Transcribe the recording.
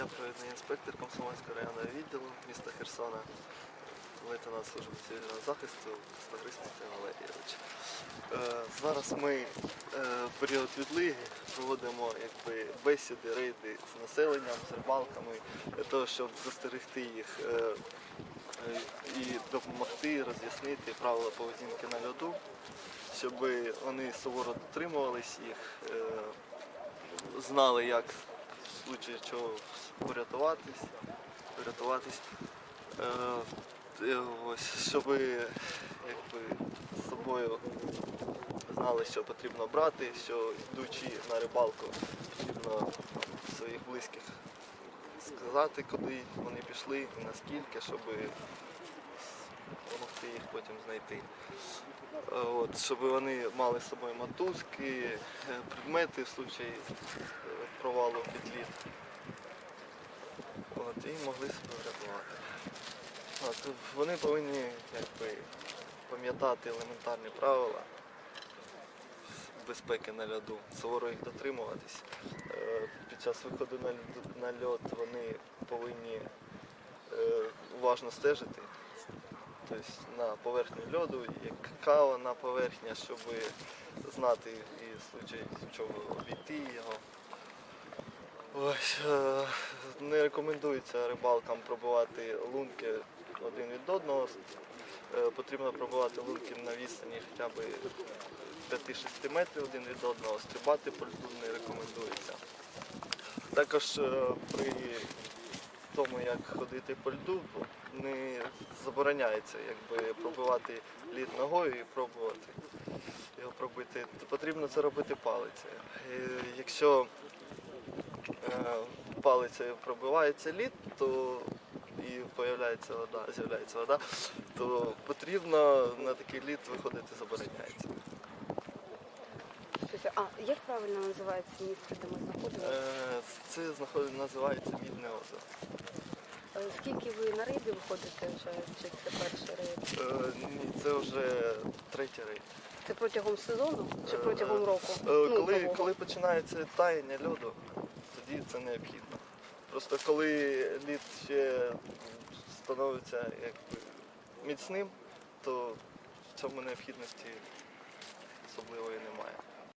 Я провідний інспектор Комсомольського районного відділу міста Херсона, лейтенант служби цивільного захисту Стагрис Михайло Валерійович. Е, Зараз ми е, в період відлиги проводимо якби, бесіди, рейди з населенням, з рибалками, для того, щоб застерегти їх е, і допомогти роз'яснити правила поведінки на льоду, щоб вони суворо дотримувались їх. знали, як в случаї чого порятуватись, порятуватись. Е, е, ось, щоб якби, з собою знали, що потрібно брати, що йдучи на рибалку, потрібно своїх близьких сказати, куди вони пішли наскільки, щоб потім знайти. Е, От, щоб вони мали з собою мотузки, е, предмети в случаї е, провалу під лід. От, і могли себе врятувати. От, вони повинні пам'ятати елементарні правила безпеки на льоду, суворо їх дотримуватись. Під час виходу на льод, вони повинні уважно стежити тобто на поверхню льоду, яка вона поверхня, щоб знати і в случаї чого обійти його. Ось, е, не рекомендується рибалкам пробувати лунки один від одного. Е, Потрібно пробувати лунки на відстані хоча б 5-6 метрів один від одного. Стрибати по льду не рекомендується. Також е, при тому, як ходити по льду, не забороняється якби, пробивати лід ногою і пробувати його пробити. Потрібно це робити палицею. Е, Якщо е, палицею пробивається лід, то і появляється вода, з'являється вода, то потрібно на такий лід виходити забороняється. А як правильно називається місце, де ми знаходимося? Е, Це називається мідне озеро. Е, Скільки ви на рейди виходите вже? Чи це перший рейд? Е, Ні, це вже третій рейд. Це протягом сезону чи Е, протягом року? Е, Ну, Коли, нового. коли починається таяння льоду, тоді це необхідно. Просто коли лід ще становиться якби міцним, то в цьому необхідності особливої немає.